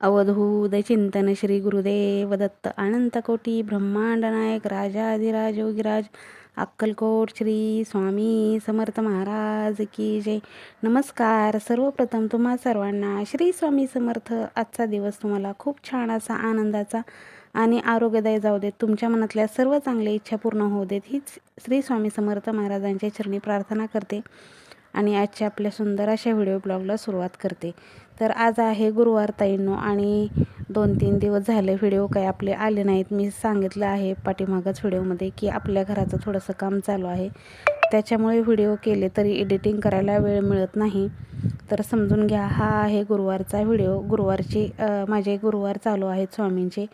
अवधूत चिंतन श्री गुरुदेव दत्त अनंतकोटी ब्रह्मांड नायक राजाधिराज योगीराज अक्कलकोट श्री स्वामी समर्थ महाराज की जय. नमस्कार. सर्वप्रथम तुम्हा सर्वांना श्री स्वामी समर्थ आजचा दिवस तुम्हाला खूप छान असा आनंदाचा आणि आरोग्यदायी जाऊ देत. तुमच्या मनातल्या सर्व चांगल्या इच्छा पूर्ण होऊ देत. हीच श्री स्वामी समर्थ महाराजांच्या चरणी प्रार्थना करते आणि आजच्या आपल्या सुंदर अशा व्हिडिओ ब्लॉगला सुरुवात करते. तर आज आहे गुरुवार ताईंनो आणि दोन तीन दिवस झाले व्हिडिओ काही आपले आले नाहीत. मी सांगितलं आहे पाठीमागच व्हिडिओमध्ये की आपल्या घराचं थोडंसं काम चालू आहे. त्याच्यामुळे व्हिडिओ केले तरी एडिटिंग करायला वेळ मिळत नाही. तर समजून घ्या हा आहे गुरुवारचा व्हिडिओ. गुरुवारची माझे गुरुवार चालू आहेत स्वामींचे.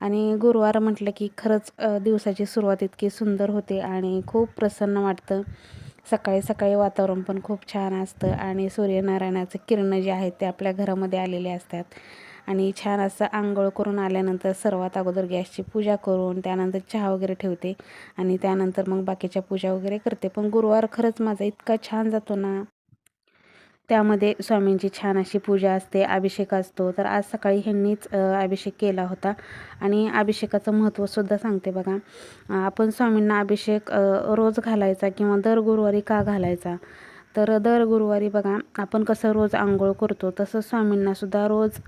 आणि गुरुवार म्हटलं की खरंच दिवसाची सुरुवात इतकी सुंदर होते आणि खूप प्रसन्न वाटतं. सकाळी सकाळी वातावरण पण खूप छान असतं आणि सूर्यनारायणाचं किरणं जे आहेत ते आपल्या घरामध्ये आलेले असतात. आणि छान असं आंघोळ करून आल्यानंतर सर्वात अगोदर गॅसची पूजा करून त्यानंतर चहा वगैरे ठेवते. आणि त्यानंतर मग बाकीच्या पूजा वगैरे करते. पण गुरुवार खरंच माझा इतका छान जातो ना. त्यामध्ये स्वामींची छान अशी पूजा असते अभिषेक असतो. तर आज सकाळी ह्यांनीच अभिषेक केला होता. आणि अभिषेकाचं महत्त्वसुद्धा सांगते बघा. आपण स्वामींना अभिषेक रोज घालायचा किंवा दर गुरुवारी का घालायचा? तर दर गुरुवारी बघा आपण कसं रोज आंघोळ करतो तसं स्वामींनासुद्धा रोज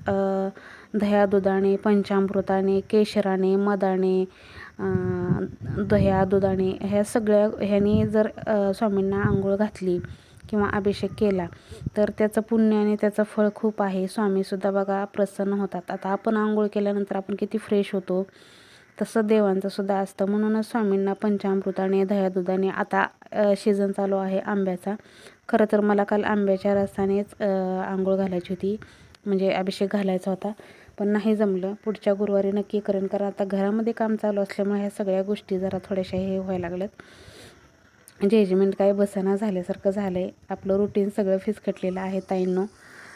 दह्या दुधाने पंचामृताने केशराने मदाने दह्या दुधाने ह्या सगळ्या ह्याने जर स्वामींना आंघोळ घातली किंवा अभिषेक केला तर त्याचं पुण्य आणि त्याचं फळ खूप आहे. स्वामीसुद्धा बघा प्रसन्न होतात. आता आपण आंघोळ केल्यानंतर आपण किती फ्रेश होतो. तसं देवांचं सुद्धा असतं. म्हणूनच स्वामींना पंचामृताने आणि दुधाने आता सीझन चालू आहे आंब्याचा. खरं तर मला काल आंब्याच्या रसानेच आंघोळ घालायची होती. म्हणजे अभिषेक घालायचा होता. पण नाही जमलं. पुढच्या गुरुवारी नक्की करेन कारण आता घरामध्ये काम चालू असल्यामुळे ह्या सगळ्या गोष्टी जरा थोड्याशा हे व्हायला लागल्यात. म्हणजे जजमेंट काय बसना झाल्यासारखं झालं आहे आपलं रुटीन सगळं फिसकटलेलं आहे ताईंनो.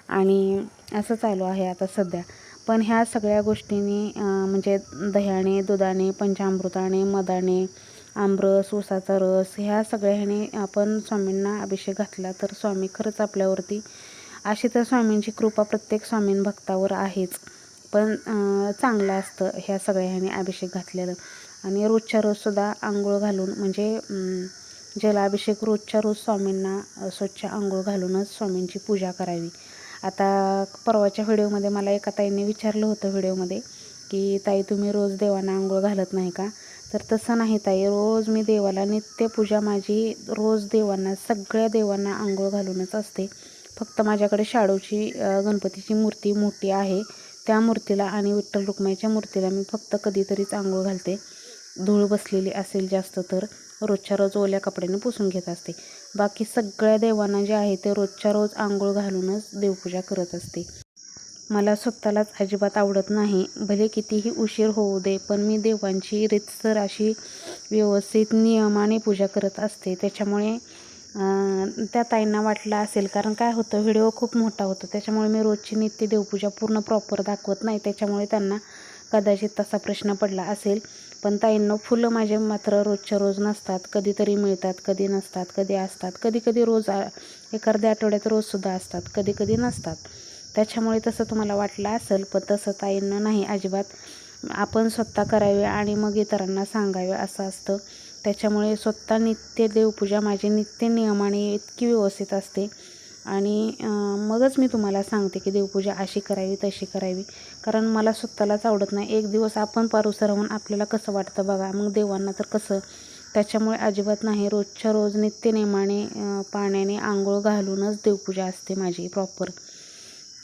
आणि असं चालू आहे आता सध्या. पण ह्या सगळ्या गोष्टींनी म्हणजे दह्याने दुधाने पंचामृताने मदाने आमरस ऊसाचा रस ह्या सगळ्याने आपण स्वामींना अभिषेक घातला तर स्वामी खरंच आपल्यावरती अशी तर स्वामींची कृपा प्रत्येक स्वामीं भक्तावर आहेच. पण चांगलं असतं ह्या सगळ्या अभिषेक घातलेलं. आणि रोजच्या रोजसुद्धा आंघोळ घालून म्हणजे जलाभिषेक रोजच्या रोज स्वामींना स्वच्छ आंघोळ घालूनच स्वामींची पूजा करावी. आता परवाच्या व्हिडिओमध्ये मला एका ताईने विचारलं होतं व्हिडिओमध्ये की ताई तुम्ही रोज देवांना आंघोळ घालत नाही का? तर तसं नाही ताई रोज मी देवाला नित्यपूजा माझी रोज देवांना सगळ्या देवांना आंघोळ घालूनच असते. फक्त माझ्याकडे शाडूची गणपतीची मूर्ती मोठी आहे. त्या मूर्तीला आणि विठ्ठल रुक्माईच्या मूर्तीला मी फक्त कधीतरीच आंघोळ घालते. धूळ बसलेली असेल जास्त तर. रोजच्या रोज ओल्या कपड्याने पुसून घेत असते. बाकी सगळ्या देवांना जे आहे ते रोजच्या रोज आंघोळ घालूनच देवपूजा करत असते. मला स्वतःलाच अजिबात आवडत नाही. भले कितीही उशीर होऊ दे पण मी देवांची रितसर अशी व्यवस्थित नियमाने पूजा करत असते. त्याच्यामुळे त्या ताईंना वाटलं असेल. कारण काय होतं व्हिडिओ खूप मोठा होतो. त्याच्यामुळे मी रोजची नित्य देवपूजा पूर्ण प्रॉपर दाखवत नाही. त्याच्यामुळे त्यांना कदाचित तसा प्रश्न पडला असेल. पण ताईंनो फुलं माझे मात्र रोजच्या रोज नसतात कधीतरी मिळतात कधी नसतात कधी असतात कधी कधी रोज एखाद्या आठवड्यात रोजसुद्धा असतात कधी कधी नसतात. त्याच्यामुळे तसं तुम्हाला वाटलं असेल पण तसं ताईंना नाही अजिबात. आपण स्वतः करावे आणि मग इतरांना सांगावे असं असतं. त्याच्यामुळे स्वतः नित्य देवपूजा माझी नित्य नियमाने इतकी व्यवस्थित असते. आणि मगच मी तुम्हाला सांगते की देवपूजा अशी करावी तशी करावी. कारण मला स्वतःलाच आवडत नाही. एक दिवस आपण पारुसं राहून आपल्याला कसं वाटतं बघा. मग देवांना तर कसं? त्याच्यामुळे अजिबात नाही. रोजच्या रोज नित्यनेमाने पाण्याने आंघोळ घालूनच देवपूजा असते माझी प्रॉपर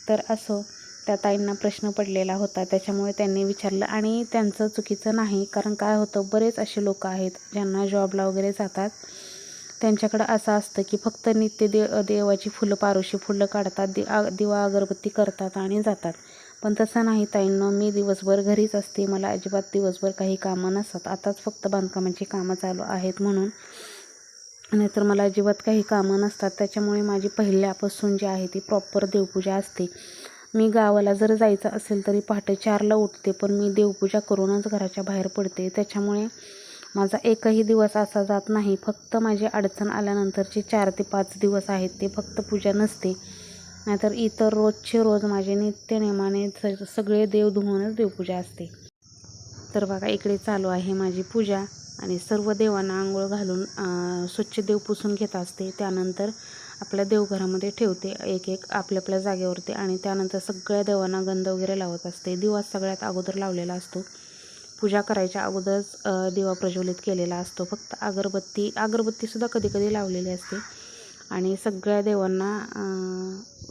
तर असो त्या ताईंना प्रश्न पडलेला होता. त्याच्यामुळे त्यांनी विचारलं. आणि त्यांचं चुकीचं नाही. कारण काय होतं? बरेच असे लोक आहेत ज्यांना जॉबला वगैरे जातात. त्यांच्याकडं असं असतं की फक्त नित्य दे देवाची फुलं पारोशी फुलं काढतात. दि दिवा अगरबत्ती करतात आणि जातात. पण तसं नाही ताईंनो मी दिवसभर घरीच असते. मला अजिबात दिवसभर काही कामं नसतात. आताच फक्त बांधकामाची कामं चालू आहेत म्हणून. नाहीतर मला अजिबात काही कामं नसतात. त्याच्यामुळे माझी पहिल्यापासून जी आहे ती प्रॉपर देवपूजा असते. मी गावाला जर जायचं असेल तरी पहाटे चारला उठते पण मी देवपूजा करूनच घराच्या बाहेर पडते. त्याच्यामुळे माझा एकही दिवस असा जात नाही. फक्त माझी अडचण आल्यानंतरचे चार ते पाच दिवस आहेत ते फक्त पूजा नसते. नाहीतर इतर रोजचे रोज माझे नित्यनेमाने स सगळे देव धुवूनच देवपूजा असते. तर बघा इकडे चालू आहे माझी पूजा आणि सर्व देवांना आंघोळ घालून स्वच्छ देव पुसून घेत असते. त्यानंतर आपल्या देवघरामध्ये ठेवते एक एक आपल्या आपल्या जागेवरती आणि त्यानंतर सगळ्या देवांना गंध वगैरे लावत असते. दिवा सगळ्यात अगोदर लावलेला असतो. पूजा करायच्या अगोदरच दिवा प्रज्वलित केलेला असतो. फक्त अगरबत्ती अगरबत्तीसुद्धा कधी कधी लावलेली असते. आणि सगळ्या देवांना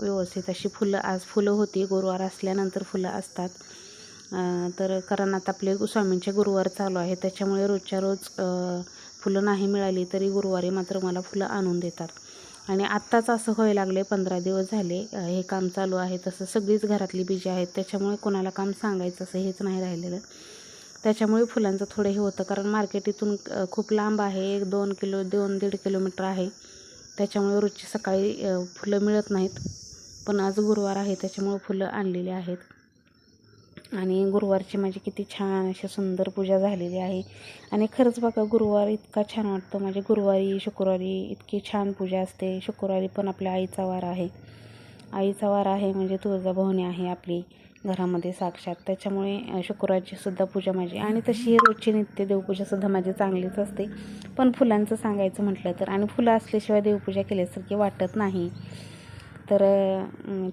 व्यवस्थित अशी फुलं आज फुलं होती. गुरुवार असल्यानंतर फुलं असतात. तर कारण आता आपले स्वामींचे गुरुवार चालू आहे. त्याच्यामुळे रोजच्या रोज फुलं नाही मिळाली तरी गुरुवारी मात्र मला फुलं आणून देतात. आणि आत्ताच असं व्हायला लागले पंधरा दिवस झाले हे काम चालू आहे. तसं सगळीच घरातली बीजे आहेत. त्याच्यामुळे कोणाला काम सांगायचं असं हेच नाही राहिलेलं. त्याच्यामुळे फुलांचं थोडं हे होतं. कारण मार्केट इथून खूप लांब आहे. एक दोन किलो दोन दीड किलोमीटर आहे. त्याच्यामुळे रोजची सकाळी फुलं मिळत नाहीत. पण आज गुरुवार आहे त्याच्यामुळे फुलं आणलेली आहेत. आणि गुरुवारची माझी किती छान अशी सुंदर पूजा झालेली आहे. आणि खरंच बघा गुरुवार इतका छान वाटतो. म्हणजे गुरुवारी शुक्रवारी इतकी छान पूजा असते. शुक्रवारी पण आपल्या आईचा वार आहे. आईचा वार आहे म्हणजे तुळजाभवनी आहे आपली घरामध्ये साक्षात. त्याच्यामुळे शुक्रवारची सुद्धा पूजा माझी. आणि तशी रोजची नित्य देवपूजासुद्धा माझी चांगलीच असते. पण फुलांचं सांगायचं म्हटलं तर आणि फुलं असल्याशिवाय देवपूजा केल्यासारखी वाटत नाही. तर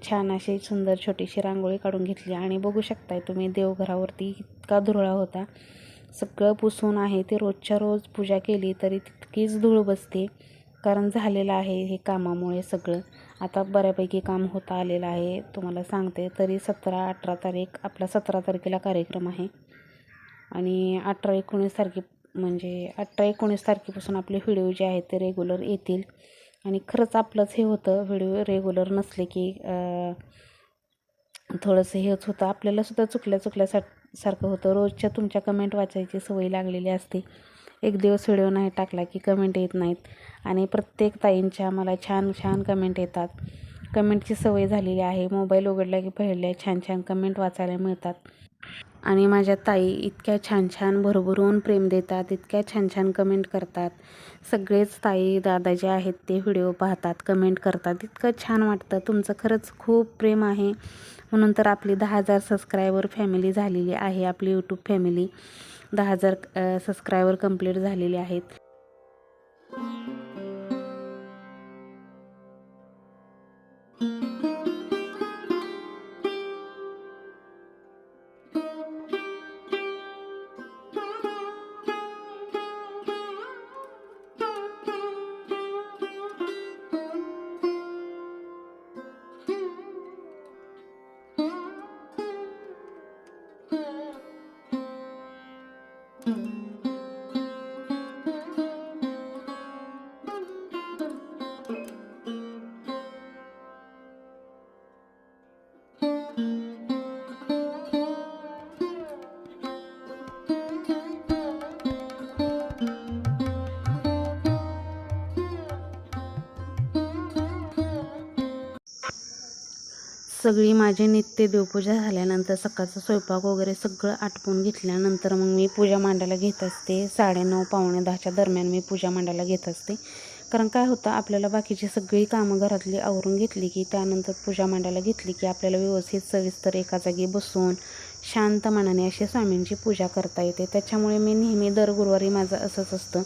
छान अशी सुंदर छोटीशी रांगोळी काढून घेतली. आणि बघू शकताय तुम्ही देवघरावरती इतका धुरळा होता. सगळं पुसून आहे ते रोजच्या रोज पूजा केली तरी तितकीच धूळ बसते. कारण झालेलं आहे हे कामामुळे सगळं. आता बऱ्यापैकी काम होता आलेलं आहे. तुम्हाला सांगते तरी सतरा अठरा तारीख आपला सतरा तारखेला कार्यक्रम आहे. आणि अठरा एकोणीस तारखे म्हणजे अठरा एकोणीस तारखेपासून आपले व्हिडिओ जे आहेत ते रेग्युलर येतील. आणि खरंच आपलंच हे होतं व्हिडिओ रेग्युलर नसले की थोडंसं हेच होतं. आपल्यालासुद्धा चुकल्या चुकल्यासा सारखं होतं. रोजच्या तुमच्या कमेंट वाचायची सवय लागलेली असते. एक दिवस व्हिडिओ नाही टाकला की कमेंट येत नाहीत. आणि प्रत्येक ताईंच्या मला छान छान कमेंट येतात. कमेंटची सवय झालेली आहे. मोबाईल उघडला की पहिल्या छान छान कमेंट वाचायला मिळतात. आणि माझ्या ताई इतक्या छान छान भरभरून प्रेम देतात इतक्या छान छान कमेंट करतात. सगळेच ताई दादा जे आहेत ते व्हिडिओ पाहतात कमेंट करतात. इतकं छान वाटतं. तुमचं खरंच खूप प्रेम आहे. म्हणून तर आपली दहा हजार सबस्क्रायबर फॅमिली झालेली आहे. आपली यूट्यूब फॅमिली दहा हजार सबस्क्रायबर कंप्लीट झालेले आहेत. सगळी माझी नित्य देवपूजा झाल्यानंतर सकाळचा स्वयंपाक वगैरे सगळं आटपून घेतल्यानंतर मग मी पूजा मांडायला घेत असते. साडेनऊ पावणे दहाच्या दरम्यान मी पूजा मांडायला घेत असते. कारण काय होतं आपल्याला बाकीची सगळी कामं घरातली आवरून घेतली की त्यानंतर पूजा मांडायला घेतली की आपल्याला व्यवस्थित सविस्तर एका जागी बसून शांत मनाने अशी स्वामींची पूजा करता येते. त्याच्यामुळे मी नेहमी दर गुरुवारी माझं असंच असतं.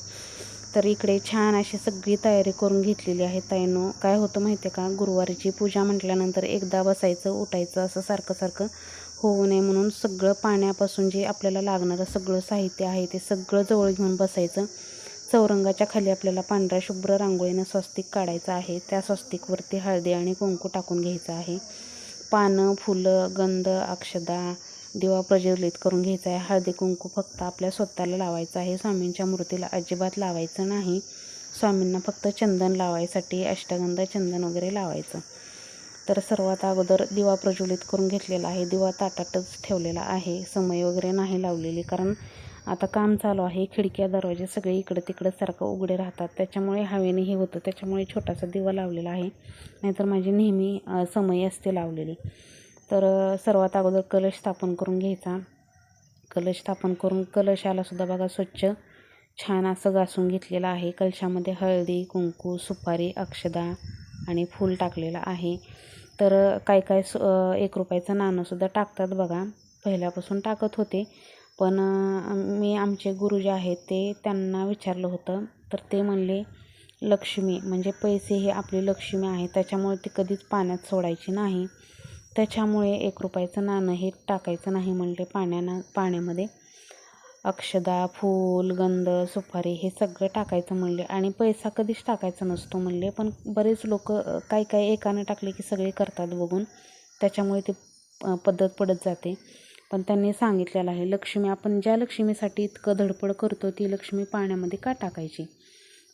तर इकडे छान अशी सगळी तयारी करून घेतलेली आहे ताईनो. काय होतं माहिती आहे का? गुरुवारीची पूजा म्हटल्यानंतर एकदा बसायचं उठायचं असं सारखं सारखं होऊ नये म्हणून सगळं पाण्यापासून जे आपल्याला लागणारं सगळं साहित्य आहे ते सगळं जवळ घेऊन बसायचं. चौरंगाच्या खाली आपल्याला पांढऱ्या शुभ्र रांगोळीनं स्वस्तिक काढायचं आहे. त्या स्वस्तिकवरती हळदी आणि कुंकू टाकून घ्यायचं आहे. पानं फुलं गंध अक्षदा दिवा प्रज्वलित करून घ्यायचा आहे. हळदी कुंकू फक्त आपल्या स्वतःला लावायचं आहे. स्वामींच्या मूर्तीला अजिबात लावायचं नाही. स्वामींना फक्त चंदन लावायसाठी अष्टगंध चंदन वगैरे लावायचं. तर सर्वात अगोदर दिवा प्रज्वलित करून घेतलेला आहे. दिवा ताटातच ठेवलेला आहे. समय वगैरे नाही लावलेली कारण आता काम चालू आहे. खिडक्या दरवाजे सगळे इकडं तिकडं सारखं उघडे राहतात. त्याच्यामुळे हवेने हे होतं. त्याच्यामुळे छोटासा दिवा लावलेला आहे. नाहीतर माझी नेहमी समय असते लावलेली. तर सर्वात अगोदर कलश स्थापन करून घ्यायचा. कलश स्थापन करून कलशालासुद्धा बघा स्वच्छ छान असं घासून घेतलेलं आहे. कलशामध्ये हळदी कुंकू सुपारी अक्षदा आणि फूल टाकलेलं आहे. तर काय काय सु एक रुपयाचं नाणंसुद्धा टाकतात बघा. पहिल्यापासून टाकत होते. पण मी आमचे गुरु जे आहेत ते त्यांना विचारलं होतं. तर ते म्हणले लक्ष्मी म्हणजे पैसे हे आपली लक्ष्मी आहे. त्याच्यामुळे ती कधीच पाण्यात सोडायची नाही. त्याच्यामुळे एक रुपयाचं नाणं हे टाकायचं नाही म्हणले पाण्यानं पाण्यामध्ये. अक्षदा फूल गंध सुपारी हे सगळं टाकायचं म्हणले. आणि पैसा कधीच टाकायचा नसतो म्हणले. पण बरेच लोक काही काही एकानं टाकले की सगळे करतात बघून. त्याच्यामुळे ते पद्धत पडत जाते. पण त्यांनी सांगितलेलं आहे लक्ष्मी आपण ज्या लक्ष्मीसाठी इतकं धडपड करतो ती लक्ष्मी पाण्यामध्ये का टाकायची?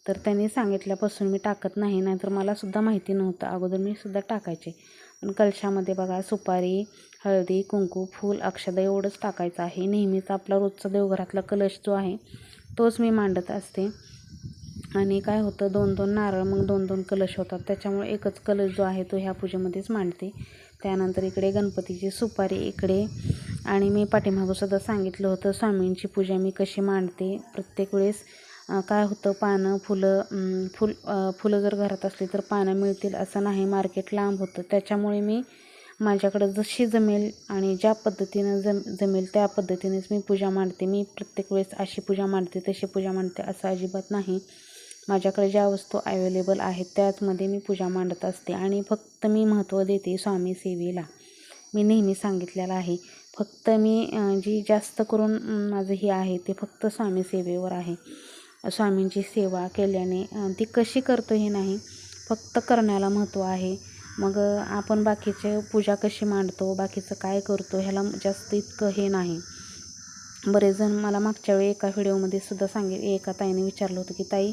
तर त्यांनी सांगितल्यापासून मी टाकत नाही नाहीतर मला सुद्धा माहिती नव्हतं. अगोदर मी सुद्धा टाकायचे. आणि कलशामध्ये बघा सुपारी हळदी कुंकू फूल अक्षदा एवढंच टाकायचं आहे. नेहमीच आपला रोजचा देवघरातला कलश जो आहे तोच मी मांडत असते. आणि काय होतं दोन दोन नारळ मग दोन दोन कलश होतात. त्याच्यामुळे एकच कलश जो आहे तो ह्या पूजेमध्येच मांडते. त्यानंतर इकडे गणपतीची सुपारी इकडे आणि मी पाठीमागं सुद्धा सांगितलं होतं स्वामींची पूजा मी कशी मांडते प्रत्येक वेळेस. काय होतं पानं फुलं फुल फुलं जर घरात असली तर पानं मिळतील असं नाही. मार्केट लांब होतं. त्याच्यामुळे मी माझ्याकडं जशी जमेल आणि ज्या पद्धतीनं जम जमेल त्या पद्धतीनेच मी पूजा मांडते. मी प्रत्येक वेळेस अशी पूजा मांडते तशी पूजा मांडते असं अजिबात नाही. माझ्याकडे ज्या वस्तू अवेलेबल आहेत त्याचमध्ये मी पूजा मांडत असते. आणि फक्त मी महत्त्व देते स्वामी सेवेला. मी नेहमी सांगितलेलं आहे. फक्त मी जी जास्त करून माझं हे आहे ते फक्त स्वामी सेवेवर आहे. स्वामींची सेवा केल्याने ती कशी करतो हे नाही फक्त करण्याला महत्त्व आहे. मग आपण बाकीचे पूजा कशी मांडतो बाकीचं काय करतो ह्याला जास्त इतकं हे नाही. बरेच जण मला मागच्या वेळी एका व्हिडिओमध्ये सुद्धा सांगित एका ताईने विचारलं होतं की ताई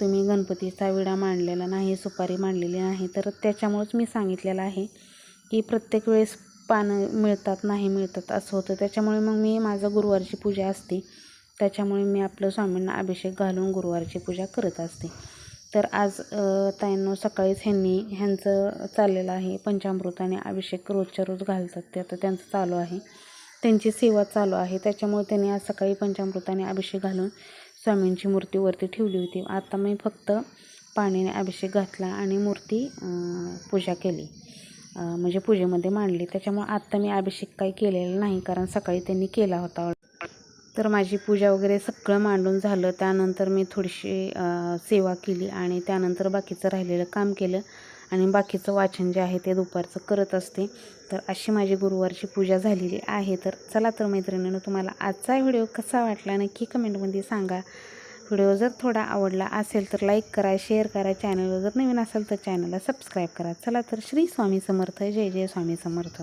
तुम्ही गणपतीचा विडा मांडलेला नाही सुपारी मांडलेली नाही. तर त्याच्यामुळंच मी सांगितलेलं आहे की प्रत्येक वेळेस पानं मिळतात नाही मिळतात असं होतं. त्याच्यामुळे मग मी माझं गुरुवारची पूजा असते. त्याच्यामुळे मी आपलं स्वामींना अभिषेक घालून गुरुवारची पूजा करत असते. तर आज ताईंनो सकाळीच ह्यांनी ह्यांचं चाललेलं आहे पंचामृताने अभिषेक रोजच्या रोज घालतात ते. आता त्यांचं चालू आहे. त्यांची सेवा चालू आहे. त्याच्यामुळे त्यांनी आज सकाळी पंचामृताने अभिषेक घालून स्वामींची मूर्ती वरती ठेवली होती. आता मी फक्त पाण्याने अभिषेक घातला आणि मूर्ती पूजा केली. म्हणजे पूजेमध्ये मांडली. त्याच्यामुळे आत्ता मी अभिषेक काही केलेला नाही कारण सकाळी त्यांनी केला होता. तर माझी पूजा वगैरे सगळं मांडून झालं. त्यानंतर मी थोडीशी सेवा केली आणि त्यानंतर बाकीचं राहिलेलं काम केलं. आणि बाकीचं वाचन जे आहे ते दुपारचं करत असते. तर अशी माझी गुरुवारची पूजा झालेली आहे. तर चला तर मैत्रिणीनं तुम्हाला आजचा व्हिडिओ कसा वाटला नक्की कमेंटमध्ये सांगा. व्हिडिओ जर थोडा आवडला असेल तर लाईक करा शेअर करा. चॅनलवर जर नवीन असेल तर चॅनलला सबस्क्राईब करा. चला तर श्री स्वामी समर्थ. जय जय स्वामी समर्थ.